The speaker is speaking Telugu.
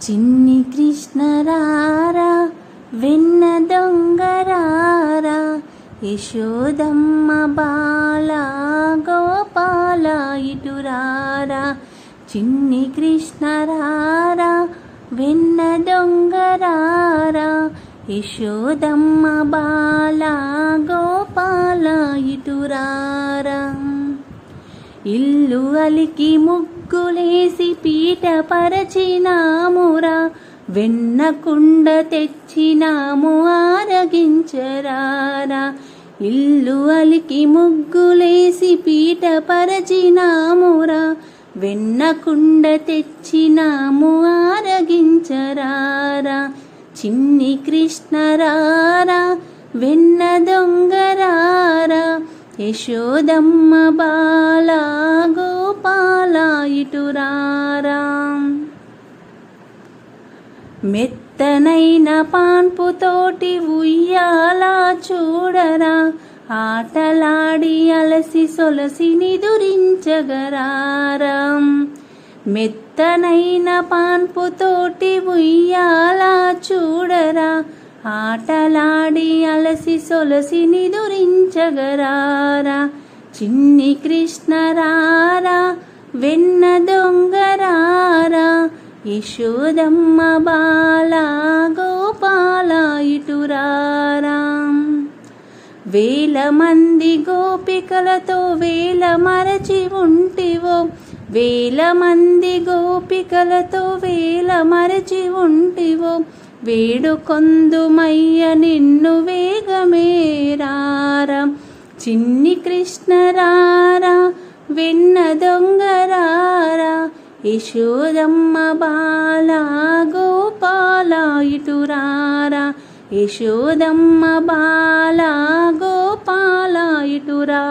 చిన్ని కృష్ణరారా వెన్న దొంగరారా యశోదమ్మ బాల గోపాల ఇటురారా చిన్ని కృష్ణరారా వెన్న దొంగరారా యశోదమ్మ బాల గోపాల ఇటురారా ఇల్లు అలికి ముగ్గులేసి పీ బయటపరచినామురా వెన్నకుండ తెచ్చినాము ఆరగించరారా. ఇల్లు అలికి ముగ్గులేసి పీట పరచినామురా వెన్నకుండ తెచ్చినాము ఆరగించరారా. చిన్ని కృష్ణరారా వెన్న దొంగరారా యశోదమ్మ బాల గోపాల ఇటురారాం మెత్తనైన పాన్పుతోటి ఉయ్యాలా చూడరా. ఆటలాడి అలసి సొలసి నిదురించగరారా. మెత్తనైన పాన్పుతోటి ఉయ్యాలా చూడరా. ఆటలాడి అలసి సొలసి నిదురించగరారా. చిన్ని కృష్ణరారా వెన్న దొంగరారా యశోదమ్మ బాల గోపాల ఇటురారా. వేల మంది గోపికలతో వేల మరచి ఉంటివో వేల మంది గోపికలతో వేల మరచి ఉంటివో వేడుకొందుమయ్య నిన్ను వేగమేరారా చిన్ని కృష్ణరారా వెన్న దొంగరారా యశోదమ్మ బాల గోపాల ఇటురారా యశోదమ్మ బాల గోపాల ఇటురా